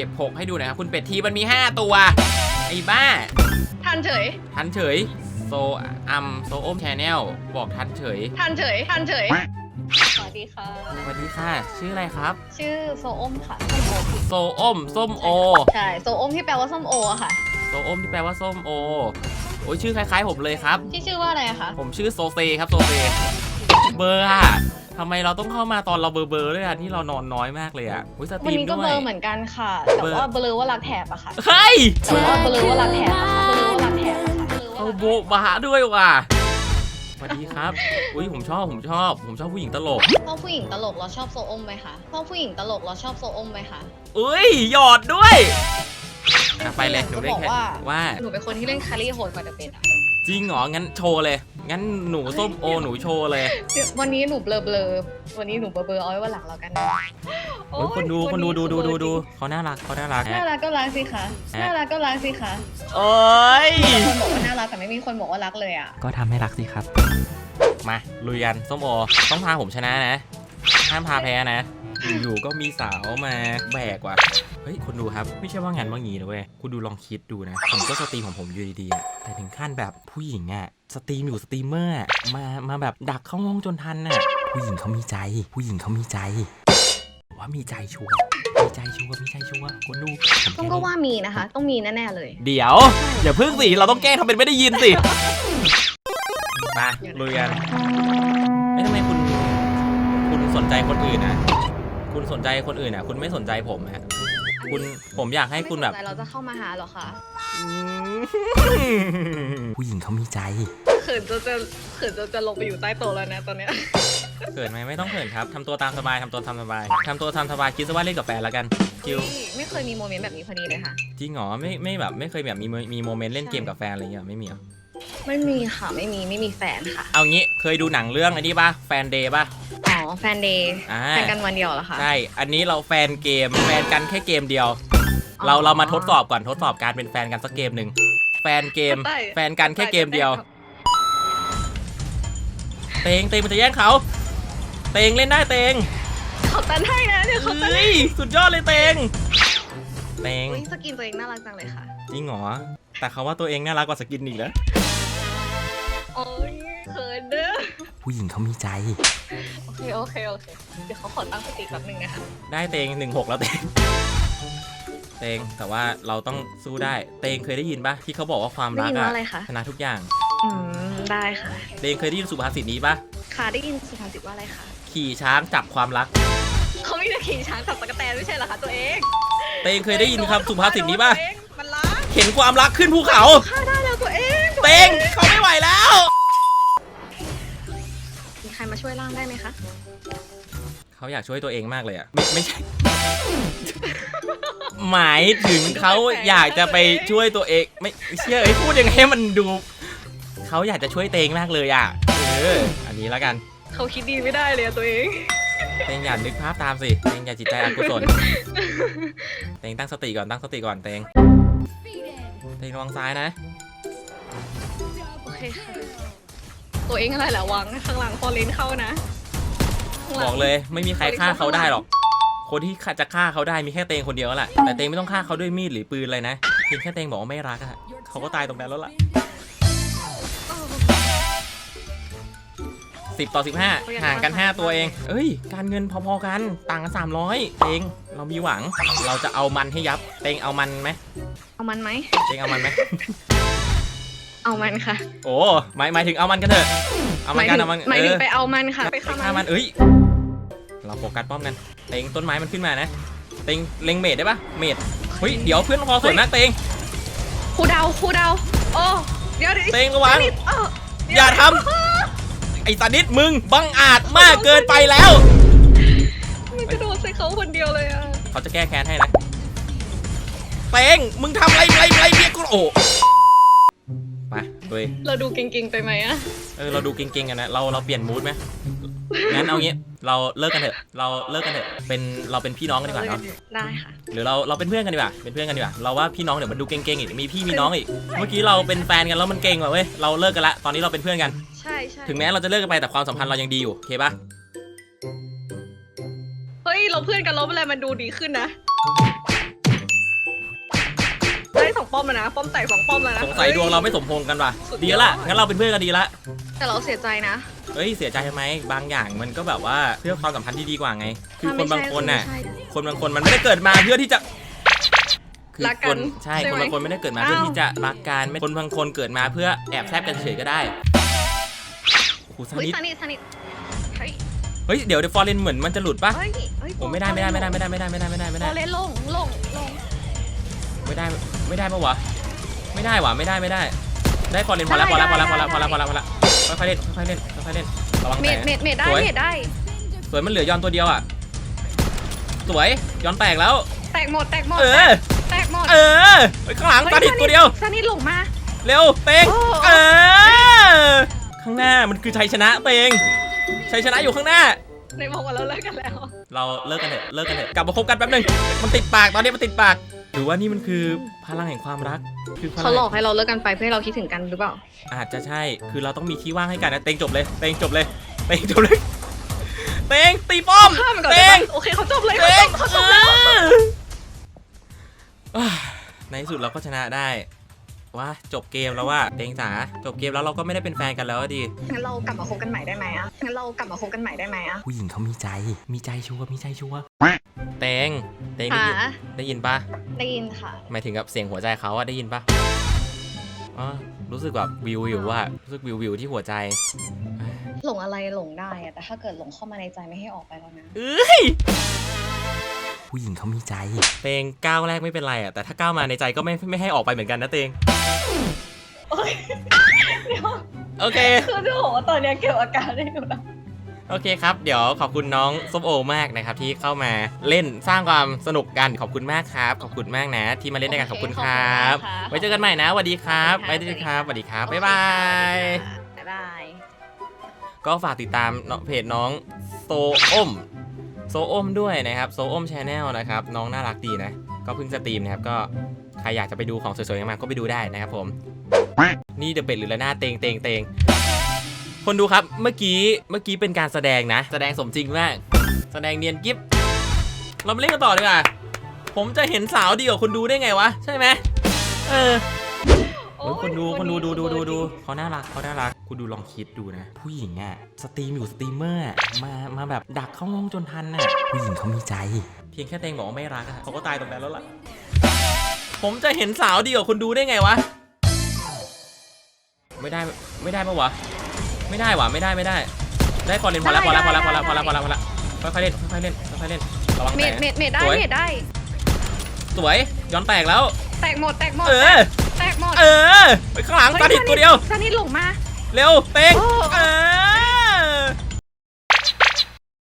ก็บหกให้ดูหน่อยครับ คุณเป็ดทีมันมี 5 ตัว ไอ้บ้า ทันเฉย ทันเฉย โซอัมโซโอมแชนแนลบอกทันเฉย ทันเฉย ทันเฉย สวัสดีค่ะ สวัสดีค่ะ ชื่ออะไรครับ ชื่อโซอมค่ะส้มโอโซอมส้มโอ ใช่โซอมที่แปลว่าส้มโออะค่ะ โซอมที่แปลว่าส้มโอ โอ้ยชื่อคล้ายๆผมเลยครับ ที่ชื่อว่าอะไรอะคะ ผมชื่อโซเซครับโซเซ เบอร์อะ ทำไมเราต้องเข้ามาตอนเราเบอร์เบอร์ด้วยอะที่เรานอนน้อยมากเลยอะอุ้ยสตวันรีมนี้ก็ด้วเบย ลอร์เหมือนกันค่ะ แต่เบลอว่าเบลอว่ารักแถบอะค่ะเฮ้ยแต่ว่าเบลอว่ารักแถบอะค่ะเบลอว่ารักแถบอะค่ะเบลอเขาว่ารักโบะบาด้วยว่ะสวัสดีครับ อุ้ยผมชอบผมชอบ ผมชอบผู้หญิงตลก ชอบผู้หญิงตลกเราชอบโซอมไหมคะชอบผู้หญิงตลกเราชอบโซอมไหมคะ อุ้ยหยอดด้วยอะไปเลยหนูเล่นแค่ก็บอกว่า ว่า หนูเป็นคนที่เล่นคารี่โหดกว่าจะเป็นอะจริงเหรองั้นโชว์เลย งั้นหนูส้มโอหนูโชว์เลยวันนี้หนูเบลอเบลอๆวันนี้หนูเบลอเบลอๆเอาไว้วันหลังแล้วกันนะเฮ้ยคนดูโอ้ยคนดูดูดูดูดูจริงเขาน่ารักเขาน่ารักน่ารักก็รักสิคะน่ารักก็รักสิคะโอ้ยมีคนบอกว่าน่ารักแต่ไม่มีคนบอกว่ารักเลยอะก็ทำให้รักสิครับ มาลุยกันส้มโอต้องพาผมชนะนะห้ามพาแพ้นะ อยู่ๆก็มีสาวมาแบกว่ะ เฮ้ยคุณดูครับ ไม่ใช่ว่างานว่างี้นะเว้ยคุณดูลองคิดดูนะ ผมก็สตรีมของผมอยู่ดีๆอะแต่ถึงขั้นแบบผู้หญิงอะสตรีมอยู่สตรีมเมอร์อะมามาแบบดักเข้าห้องจนทันน่ะผู้หญิงเขามีใจ ผู้หญิงเขามีใจว่ามีใจชัวร์มีใจชัวร์มีใจชัวร์คุณดูผมต้องแค่ก็นี้ว่ามีนะคะ ต้องมีแน่ๆเลย เดี๋ยว อย่าพึ่งสิ เราต้องแกล้งทำเป็นไม่ได้ยินสิ มาลุยกันเอ้ยทำไมคุณ คุณสนใจคนอื่นนะ คุณสนใจคนอื่นอะ คุณไม่สนใจผมฮะคุณผมอยากให้คุณแบบไม่สนใจเราจะเข้ามาหาเหรอคะผู้หญิงเขามีใจเขินจะจะเขินจะจะลงไปอยู่ใต้โต๊ะแล้วนะตอนเนี้ยเกิดไหมไม่ต้องเขินครับทำตัวตามสบายทำตัวทำสบายทำตัวทำสบายคิดซะว่าเล่นกับแฟนแล้วกันคิวไม่เคยมีโมเมนต์แบบนี้พอดีเลยค่ะจริงเหรอไม่ไม่แบบไม่เคยแบบมีมีโมเมนต์เล่นเกมกับแฟนอะไรเงี้ยไม่มีเหรอ ไม่มีค่ะไม่มีไม่มีแฟนค่ะ เอางี้เคยดูหนังเรื่องไอ้นี่ป่ะแฟนเดย์ป่ะ อ๋อแฟนเดย์อ่า แฟนกันวันเดียวเหรอคะ ใช่ อันนี้เราแฟนเกมแฟนกันแค่เกมเดียว อ๋อเราเรามาทดสอบก่อนทดสอบการเป็นแฟนกันสักเกมหนึ่งแฟนเกม ได้ แฟนกันแค่เกมเดียว เตงเตงมันจะแย่งเขา เตงเล่นได้เตงเขาตันให้นะเดี๋ยวเขาตันเฮ้ยสุดยอดเลยเตง เตงอุ๊ยสกินตัวเองน่ารักจังเลยค่ะ จริงเหรอแต่เขาว่าตัวเองน่ารักกว่าสกินอีกแล้วโอ้ ยเขินเด้อผู้หญิงเขามีใจ โอเคโอเคโอเค เดี๋ยวเขาขอตั้งสติแป๊บนึงนะคะได้เตงหนึ่งหกแล้วเตง เตงแต่ว่าเราต้องสู้ได้ เตงเคยได้ยินปะที่เขาบอกว่าความได้รักยินอะว่าอะไรคะ ชนะทุกอย่าง อืมได้ค่ะ เตงเคยได้ยินสุภาษิตนี้ปะค่ะได้ยินสุภาษิตว่าอะไรคะขี่ช้างจับความรัก เขาไม่ได้ขี่ช้างขับตะกแตนไม่ใช่เหรอคะตัวเองเตงเคยได้ยินคำสุภาษิตนี้ปะตัวเองมันล้าเห็นความรักขึ้นภูเขา ฆ่าได้แล้วตัวเอง เตง ช่วยร่างได้ไหมคะ เขาอยากช่วยตัวเองมากเลยอะไม่ไม่ใช่ หมายถึงเขาอยากจะไปช่วยตัวเอง ไม่เชื่อไอ้ยพูดยังไงให้มันดู เขาอยากจะช่วยเตงมากเลยอะเออ อันนี้แล้วกัน เขาคิดดีไม่ได้เลยอะตัวเอง เตงอย่านึกภาพตามสิเตงอย่าจิตใจอกุศลเตงตั้งสติก่อนตั้งสติก่อนเตงเตงระวังซ้ายนะ โอเคค่ะ ตัวเองอะไรแหละวังข้างหลังฟอร์เรนเข้านะข้างหบง อกเลยไม่มีใครฆ่าเขาได้หรอก คนที่จะฆ่าเขาได้มีแค่เตงคนเดียวแหละ แต่เตงไม่ต้องฆ่าเขาด้วยมีดหรือปืนเลยนะเพียงแค่เตงบอกว่าไม่รักอะเขาก็ตายตรงนั้นแล้วล่ะสิบต่อสิบห้าห่างกัน5ตัวเอง เอ้ย การเงินพอๆกัน ต่างกันสามร้อยเตงเรามีหวัง เราจะเอามันให้ยับ เตงเอามันไหมเอามันไหม เตงเอามันไหม เอามันค่ะ โอ้หมายหมายถึงเอามันกันเถอะ เอามันกันเอามันหมายเอถึงอไปเอามันค่ะไปไปฆ่าฆ่ามัมันนเอ้ย เราโฟกัสป้อมกัน เตงต้นไม้มันขึ้นมานะ เตงเล็งเมดได้ปะเมดเฮ้ย เดี๋ยวเพื่อนพอสวนนะเตงครูเดาครูเดาโอ้เดี๋ยวดิเตงระวังนิดเอออย่าทำไอ้สานิดมึงบังอาจมากเกินไปแล้ว มันจะโดนใส่เขาคนเดียวเลยอะเขาจะแก้แค้นให้นะ เตงมึงทำอะไรอะไรอะไรเมียกูโอ้ไป เว้ยเราดูเก่งๆไปไหมอะเออเราดูเก่งๆกันนะเราเราเปลี่ยนมูดไหมงั้นเอางี้เราเลิกกันเถอะเราเลิกกันเถอะเป็นเราเป็นพี่น้องกันดีกว่าเนาะได้ค่ะหรือเราเราเป็นเพื่อนกันดีกว่าเป็นเพื่อนกันดีกว่าเราว่าพี่น้องเดี๋ยวมันดูเก่งๆอีกมีพี่มีน้องอีกเมื่อกี้เราเป็นแฟนกันแล้วมันเก่งว่ะเว้ยเราเลิกกันละตอนนี้เราเป็นเพื่อนกัน ใช่ใช่ถึงแม้เราจะเลิกกันไปแต่ความสัมพันธ์เรายังดีอยู่โอเคปะเฮ้ยเราเพื่อนกันลบอะไรมันดูดีขึ้นนะ ได้สองป้อมแล้วนะ ป้อมแตกสองป้อมแล้วนะสงสัยดวงเราไม่สมพงษ์กันว่ะสุดยอดดีแล้วล่ะงั้นเราเป็นเพื่อนกันดีละ แต่เราเสียใจนะเฮ้ยเสียใจทำไมบางอย่างมันก็แบบว่าเพื่อความสัมพันธ์ที่ดีกว่าไง คือคนบางคนน่ะถ้าไม่ใช่คนบางคนมันไม่ได้เกิดมาเพื่อที่จะคือรักกันคนใช่ใช่คนไหมบางคนไม่ได้เกิดมาเพื่ออ้าว ที่จะรักกันไม่คนบางคนเกิดมาเพื่อแอบแซบกันเฉยๆก็ได้โอ้โหสเฮ้ยนิทสนิทสนิทเฮ้ยเฮ้ยเดี๋ยวเดี๋ยวฟอร์เรนเหมือนมันจะหลุดปะเฮ้ยเฮ้ยผมไม่ได้ไม่ได้ไม่ได้ไม่ได้ไม่ได้ไม่ได้ไม่ได้ไม่พได้อเล่นลงลงลง ไม่ได้ไม่ได้ปะวะไม่ได้วะไม่ได้ไม่ได้ ได้ฟอร์เรนพอแล้วพอแล้วพอแล้วพอแล้วพอแล้วพอแล้วพอแล้วค่อยๆเล่นค่อยๆเล่นค่อยๆเล่นระวังเมแตดกเมดเมดได้สวยเมดได้ สวยมันเหลือยอนตัวเดียวอะสวยยอนแตกแล้ว แตกหมดแตกหมดเออ แตกหมดเออไปข้างหลังตาดิดตัวเดียว สนิทหลงมา เร็วเตงโอ้เออข้างหน้ามันคือชัยชนะเตงชัยชนะอยู่ข้างหน้า ในบอกว่าเราเลิกกันแล้ว เราเลิกกันเถอะเลิกกันเถอะกลับมาคบกันแป๊บหนึงมันติดปากตอนนี้มันติดปาก หรือว่านี่มันคือพลังแห่งความรัก คือพลัเขางหลอกให้เราเลิกกันไปเพื่อให้เราคิดถึงกันหรือเปล่า อาจจะใช่ คือเราต้องมีที่ว่างให้กันนะเตงจบเลย เตงจบเลย เตงจบเลย เตงตีป้อมข้ามมันก่อนเตได้ง ปะโอเคเขาจบเลยเตเขาจงบเขาจบแล้ว เออในที่สุดเราก็ชนะได้ ว่าจบเกมแล้วว่าเตงจ๋าจบเกมแล้วเราก็ไม่ได้เป็นแฟนกันแล้วอะดิงั้นเรากลับมาคบกันใหม่ได้ไหมอะงั้นเรากลับมาคบกันใหม่ได้ไหมอะผู้หญิงเขามีใจ มีใจชัวร์มีใจชัวร์เตงเตงได้ค่ะยินได้ยินปะได้ยินค่ะ หมายถึงกับเสียงหัวใจเขาอะได้ยินปะอ๋อรู้สึกแบบวิววิวว่ารู้สึกวิววิวที่หัวใจหลงอะไรหลงได้อะแต่ถ้าเกิดหลงเข้ามาในใจไม่ให้ออกไปแล้วนะ เอ้ย ผู้หญิงเขามีใจ เตงก้าวแรกไม่เป็นไรอะแต่ถ้าก้าวมาในใจก็ไม่ไม่ให้ออกไปเหมือนกันนะเตงโอ๊ยเดี๋ยวโอเค คือจะบอกว่าตอนเนี้ยเก็บอาการได้อยู่นะโอเคครับ เดี๋ยวขอบคุณน้องส้มโอมากนะครับ ที่เข้ามาเล่นสร้างความสนุกกันขอบคุณมากครับ ขอบคุณมากนะ ที่มาเล่นด้วยกันขอบคุณครับไว้เจอกันใหม่นะสวัสดีครับไว้เจอกันครับสวัสดีครับ บ๊ายบาย บ๊ายบาย ก็ฝากติดตามเนาะเพจน้องโซอ้ม โซอ้มด้วยนะครับโซอ้มชาแนลนะครับน้องน่ารักดีนะ ก็เพิ่งสตรีมนะครับก็ใครอยากจะไปดูของสวยๆมาก็ไปดูได้นะครับผมนี่เดอะเป็ดหรือละหน้าเตงเตงเตงคนดูครับเมื่อกี้เมื่อกี้เป็นการแสดงนะ แสดงสมจริงมาก แสดงเนียนกิ๊บเรามาเล่นกันต่อดีกว่าผมจะเห็นสาวดีกว่าคนดูได้ไงวะ ใช่ไหมเออ เฮ้ยคนดูคนดูดูดูดูดูเขาน่ารักเขาน่ารักคุณดูลองคิดดูนะ ผู้หญิงอะสตรีมอยู่สตรีมเมอร์อะมามาแบบดักเข้าห้องจนทันน่ะผู้หญิงเขามีใจ เพียงแค่เตงบอกว่าไม่รักอะเขาก็ตายตรงนั้นแล้วล่ะ ผมจะเห็นสาวดีกว่าคนดูได้ไงวะ ไม่ได้ไม่ได้ปะวะ ไม่ได้วะไม่ได้ไม่ได้ ได้ฟอร์เรนพอแล้วพอแล้วพอแล้วพอแล้วพอแล้วพอแล้วพอแล้วค่อยๆเล่นค่อยๆเล่นค่อยๆเล่นระวังเมแตดกเมดเมดได้สวยเมดได้ สวยย้อนแตกแล้ว แตกหมดแตกหมดเออ แตกหมดเออ ไปข้างหลังตาดิดตัวเดียวสนิทหลงมา เร็วเตงโอ้เออ